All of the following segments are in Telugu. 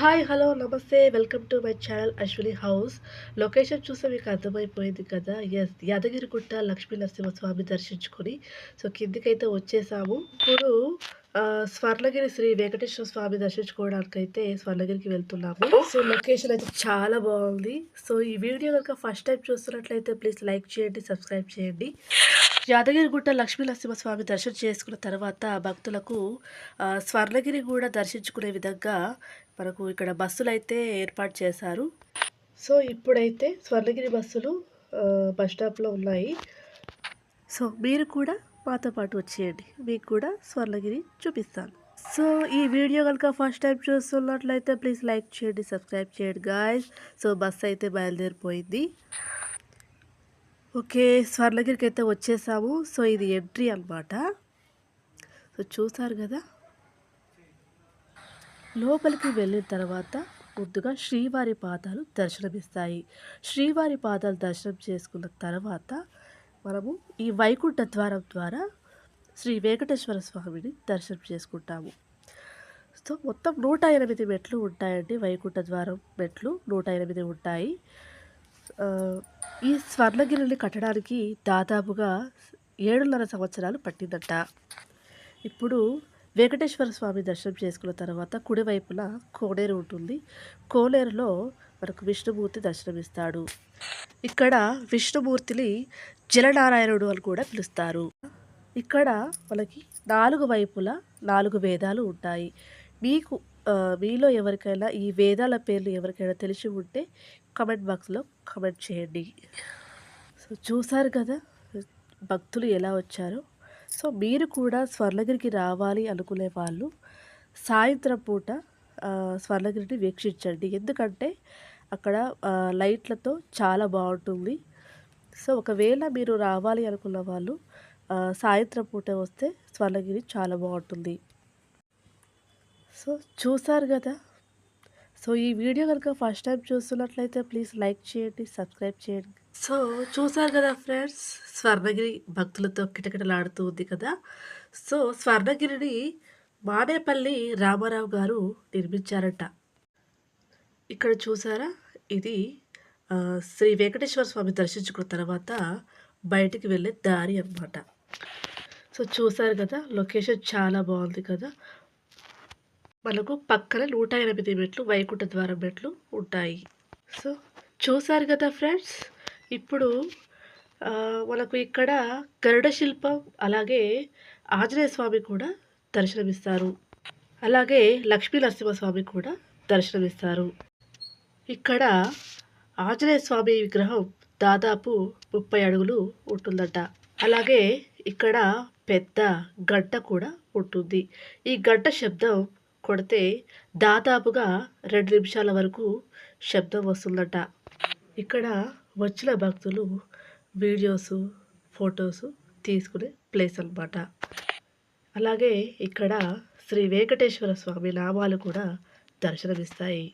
హాయ్ హలో నమస్తే welcome to my channel Ashwini house location చూస్తే మీకు అర్థమైపోయింది కదా? ఎస్ యాదగిరిగుట్ట లక్ష్మీ నరసింహస్వామి దర్శించుకొని సో కిందికైతే వచ్చేసాము. ఇప్పుడు స్వర్ణగిరి శ్రీ వెంకటేశ్వర స్వామి దర్శించుకోవడానికి అయితే స్వర్ణగిరికి వెళ్తున్నాము. సో లొకేషన్ అయితే చాలా బాగుంది. సో ఈ వీడియో కనుక ఫస్ట్ టైం చూస్తున్నట్లయితే ప్లీజ్ లైక్ చేయండి సబ్స్క్రైబ్ చేయండి. యాదగిరిగుట్ట లక్ష్మీ నరసింహస్వామి దర్శనం చేసుకున్న తర్వాత భక్తులకు స్వర్ణగిరి కూడా దర్శించుకునే విధంగా మనకు ఇక్కడ బస్సులు అయితే ఏర్పాటు చేశారు. సో ఇప్పుడైతే స్వర్ణగిరి బస్సులు బస్ స్టాప్లో ఉన్నాయి. సో మీరు కూడా మాతో పాటు వచ్చేయండి. మీకు కూడా స్వర్ణగిరి చూపిస్తాను. సో ఈ వీడియో కనుక ఫస్ట్ టైం చూస్తున్నట్లయితే ప్లీజ్ లైక్ చేయండి సబ్స్క్రైబ్ చేయండి గాయస్ సో బస్ అయితే బయలుదేరిపోయింది. ఓకే స్వర్ణగిరికి అయితే వచ్చేసాము. సో ఇది ఎంట్రీ అన్నమాట. సో చూసారు కదా? లోపలికి వెళ్ళిన తర్వాత ముందుగా శ్రీవారి పాదాలు దర్శనమిస్తాయి. శ్రీవారి పాదాలు దర్శనం చేసుకున్న తర్వాత మనము ఈ వైకుంఠ ద్వారం ద్వారా శ్రీ వెంకటేశ్వర స్వామిని దర్శనం చేసుకుంటాము. సో మొత్తం నూట ఎనిమిది మెట్లు ఉంటాయండి వైకుంఠ ద్వారం మెట్లు. నూట ఎనిమిది ఉంటాయి. ఈ స్వర్ణగిరిని కట్టడానికి దాదాపుగా ఏడున్నర సంవత్సరాలు పట్టిందట. ఇప్పుడు వెంకటేశ్వర స్వామి దర్శనం చేసుకున్న తర్వాత కుడివైపున కోనేరు ఉంటుంది. కోనేరులో మనకు విష్ణుమూర్తి దర్శనమిస్తాడు. ఇక్కడ విష్ణుమూర్తిని జలనారాయణుడు అని కూడా పిలుస్తారు. ఇక్కడ మనకి నాలుగు వైపులా నాలుగు వేదాలు ఉంటాయి. మీకు మీలో ఎవరికైనా ఈ వేదాల పేర్లు ఎవరికైనా తెలిసి ఉంటే కమెంట్ బాక్స్లో కమెంట్ చేయండి. సో చూసారు కదా భక్తులు ఎలా వచ్చారో. సో మీరు కూడా స్వర్ణగిరికి రావాలి అనుకునే వాళ్ళు సాయంత్రం పూట స్వర్ణగిరిని వీక్షించండి. ఎందుకంటే అక్కడ లైట్లతో చాలా బాగుంటుంది. సో ఒకవేళ మీరు రావాలి అనుకున్న వాళ్ళు సాయంత్రం పూట వస్తే స్వర్ణగిరి చాలా బాగుంటుంది. సో చూసారు కదా? సో ఈ వీడియో కనుక ఫస్ట్ టైం చూస్తున్నట్లయితే ప్లీజ్ లైక్ చేయండి సబ్స్క్రైబ్ చేయండి. సో చూసారు కదా ఫ్రెండ్స్? స్వర్ణగిరి భక్తులతో కిటకిటలాడుతూ ఉంది కదా? సో స్వర్ణగిరిని మానేపల్లి రామారావు గారు నిర్మించారట. ఇక్కడ చూసారా? ఇది శ్రీ వెంకటేశ్వర స్వామి దర్శించుకున్న తర్వాత బయటికి వెళ్ళే దారి అన్నమాట. సో చూసారు కదా? లొకేషన్ చాలా బాగుంది కదా? మనకు పక్కన నూట ఎనిమిది మెట్లు వైకుంఠ ద్వారం మెట్లు ఉంటాయి. సో చూసారు కదా ఫ్రెండ్స్? ఇప్పుడు మనకు ఇక్కడ గరుడ శిల్పం అలాగే ఆంజనేయ స్వామి కూడా దర్శనమిస్తారు. అలాగే లక్ష్మీ నరసింహస్వామి కూడా దర్శనమిస్తారు. ఇక్కడ ఆంజనేయ స్వామి విగ్రహం దాదాపు ముప్పై అడుగులు ఉంటుందట. అలాగే ఇక్కడ పెద్ద గడ్డ కూడా ఉంటుంది. ఈ గడ్డ శబ్దం కొడితే దాదాపుగా రెండు నిమిషాల వరకు శబ్దం వస్తుందట. ఇక్కడ వచ్చిన భక్తులు వీడియోస్ ఫొటోస్ తీసుకునే ప్లేస్ అన్నమాట. అలాగే ఇక్కడ శ్రీ వెంకటేశ్వర స్వామి నామాలు కూడా దర్శనమిస్తాయి.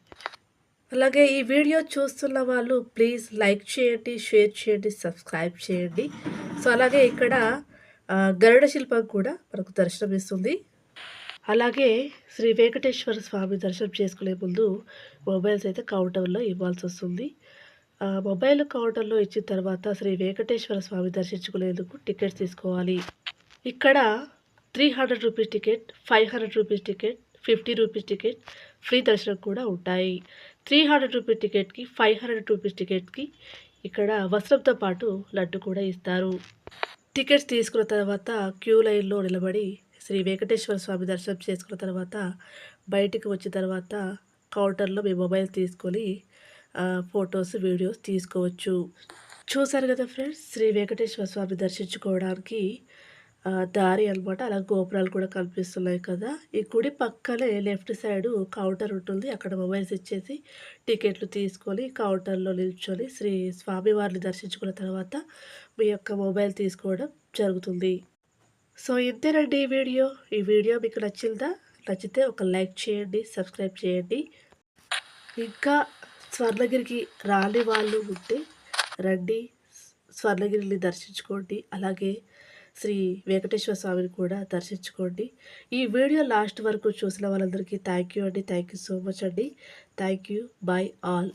అలాగే ఈ వీడియో చూస్తున్న వాళ్ళు ప్లీజ్ లైక్ చేయండి షేర్ చేయండి సబ్స్క్రైబ్ చేయండి. సో అలాగే ఇక్కడ గరుడ శిల్పం కూడా మనకు దర్శనమిస్తుంది. అలాగే శ్రీ వెంకటేశ్వర స్వామి దర్శనం చేసుకునే ముందు మొబైల్స్ అయితే కౌంటర్లో ఇవ్వాల్సి వస్తుంది. మొబైల్ కౌంటర్లో ఇచ్చిన తర్వాత శ్రీ వెంకటేశ్వర స్వామి దర్శించుకునేందుకు టికెట్స్ తీసుకోవాలి. ఇక్కడ three hundred rupees ticket five hundred rupees ticket fifty rupees ticket free దర్శనం కూడా ఉంటాయి. త్రీ హండ్రెడ్ రూపీస్ టికెట్కి ఫైవ్ హండ్రెడ్ రూపీస్ టికెట్కి ఇక్కడ వస్త్రంతో పాటు లడ్డు కూడా ఇస్తారు. టికెట్స్ తీసుకున్న తర్వాత క్యూ లైన్లో నిలబడి శ్రీ వెంకటేశ్వర స్వామి దర్శనం చేసుకున్న తర్వాత బయటికి వచ్చిన తర్వాత కౌంటర్లో మీ మొబైల్ తీసుకొని ఫొటోస్ వీడియోస్ తీసుకోవచ్చు. చూశారు కదా ఫ్రెండ్స్? శ్రీ వెంకటేశ్వర స్వామి దర్శించుకోవడానికి దారి అన్నమాట. అలా గోపురాలు కూడా కనిపిస్తున్నాయి కదా. ఈ గుడి పక్కనే లెఫ్ట్ సైడ్ కౌంటర్ ఉంటుంది. అక్కడ మొబైల్స్ ఇచ్చేసి టికెట్లు తీసుకొని కౌంటర్లో నిల్చొని శ్రీ స్వామివారిని దర్శించుకున్న తర్వాత మీ యొక్క మొబైల్ తీసుకోవడం జరుగుతుంది. సో ఇంతేనండి ఈ వీడియో. ఈ వీడియో మీకు నచ్చిందా? నచ్చితే ఒక లైక్ చేయండి సబ్స్క్రైబ్ చేయండి. ఇంకా స్వర్ణగిరికి రాని వాళ్ళు ఉంటే రండి స్వర్ణగిరిని దర్శించుకోండి. అలాగే శ్రీ వెంకటేశ్వర స్వామిని కూడా దర్శించుకోండి. ఈ వీడియో లాస్ట్ వరకు చూసిన వాళ్ళందరికీ థ్యాంక్ యూ అండి. థ్యాంక్ యూ సో మచ్ అండి. Thank you. Bye all.